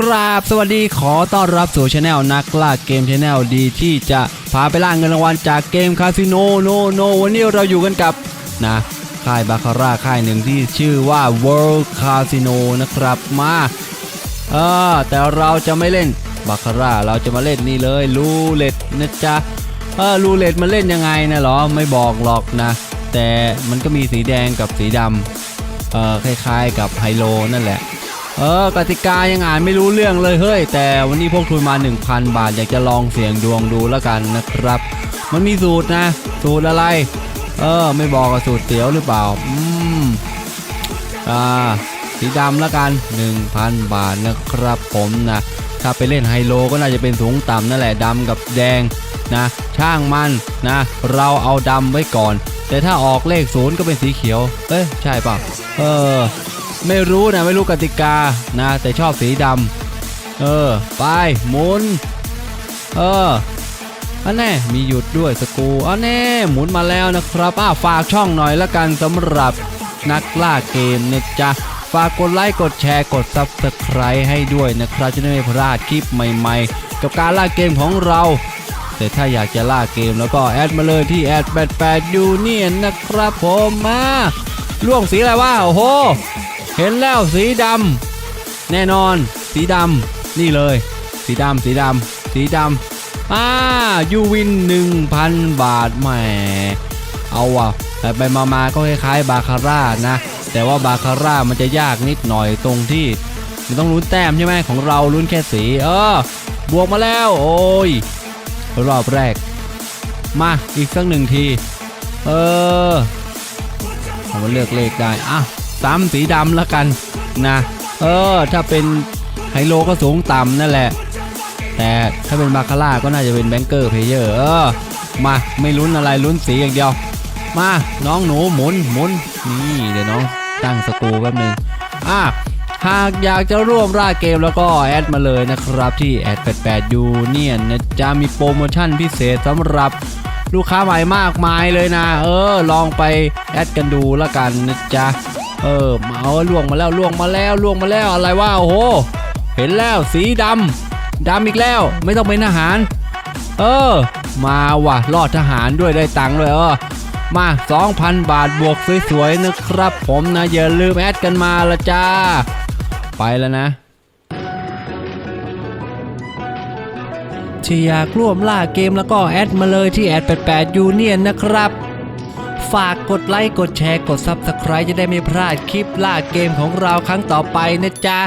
กราบสวัสดีขอต้อนรับสู่ช anel นักล่าเกมช anel ดีที่จะพาไปล่าเงินรางวัลจากเกมคาสิโนโนโนวันนี้เราอยู่กันกับนะค่ายบาคาร่าค่ายหนึ่งที่ชื่อว่า World Casino นะครับมาเออแต่เราจะไม่เล่นบาคาร่าเราจะมาเล่นนี่เลยลูเล็ตนะจ๊ะเออลูเล็ตมันเล่นยังไงนะหรอไม่บอกหรอกนะ แต่มันก็มีสีแดงกับสีดำเออคล้ายๆ กับไฮโลนั่นแหละ เออกติกายังอ่านไม่รู้เรื่องเลยเฮ้ย แต่วันนี้พวกทุนมา 1,000 บาท อยากจะลองเสี่ยงดวงดูแล้วกันนะครับ มันมีสูตรนะ สูตรอะไร เออ ไม่บอกกับสูตรเตี๋ยวหรือเปล่า อืม อ่า สีดำแล้วกัน 1,000 บาทนะครับผมนะ ถ้าไปเล่นไฮโลก็น่าจะเป็นสูงต่ำนั่นแหละดำกับแดงนะ ช่างมันนะ เราเอาดำไว้ก่อน แต่ถ้าออกเลขศูนย์ก็เป็นสีเขียว เอ้ย ใช่เปล่าเออ ไม่รู้นะไม่รู้กติกานะ แต่ชอบสีดำเออ ไปหมุน เอออันแน่มีหยุดด้วยสกูอันแน่หมุนมาแล้วนะครับอ้าฝากช่องหน่อยละกันสำหรับนักล่าเกมนะจ๊ะฝากกดไลค์กดแชร์กด Subscribe ให้ด้วยนะครับจะได้ไม่พลาดคลิปใหม่ๆ กับการล่าเกมของเรา แต่ถ้าอยากจะล่าเกมแล้วก็แอดมาเลยที่แอด88ยูเนียนนะครับผมมา ล่วงสีอะไรวะโอ้โห เห็นแล้วสีดำแน่นอน สีดำนี่เลย สีดำสีดำสีดำอ่ายูวิน 1,000 บาทแหมเอาว่ะแต่ไปมามาก็คล้ายๆบาคาร่านะ แต่ว่าบาคาร่ามันจะยากนิดหน่อยตรงที่มันต้องลุ้นแต้มใช่ไหมของเราลุ้นแค่สี เออบวกมาแล้วโอ้ยรอบแรก มาอีกสักหนึ่งที เออ ผมว่าเลือกเลขได้อะซ้ำสีดำแล้วกันนะเออถ้าเป็นไฮโลก็สูงต่ำนั่นแหละ แต่ถ้าเป็นบาคาร่าก็น่าจะเป็นแบงเกอร์เพเยอร์เออมาไม่ลุ้นอะไรลุ้นสีอย่างเดียว มาน้องหนูหมุนหมุนนี่เดี๋ยวน้องตั้งสกูแป๊บหนึงอะหากอยากจะร่วมร่าเกมแล้วก็แอดมาเลยนะครับที่แอด88ยูเนี่ยนะจะมีโปรโมชั่นพิเศษสำหรับ ลูกค้าใหม่มากมายเลยนะ เออ ลองไปแอดกันดูแล้วกันนะจ๊ะ เออมาเอาล่วงมาแล้วล่วงมาแล้วล่วงมาแล้วอะไรว่าโอ้โห เห็นแล้วสีดำดำอีกแล้ว ไม่ต้องเป็นทหาร เออ มาว่ะรอดทหารด้วยได้ตังค์ด้วยเออมา 2,000 บาทบวกสวยๆนะครับ ผมนะอย่าลืมแอดกันมาละจ้า ไปแล้วนะ ที่อยากร่วมล่าเกมแล้วก็แอดมาเลยที่แอด88ยูเนียนนะครับ ฝากกดไลค์กดแชร์กด Subscribe จะได้ไม่พลาดคลิปล่าเกมของเราครั้งต่อไปนะจ๊ะ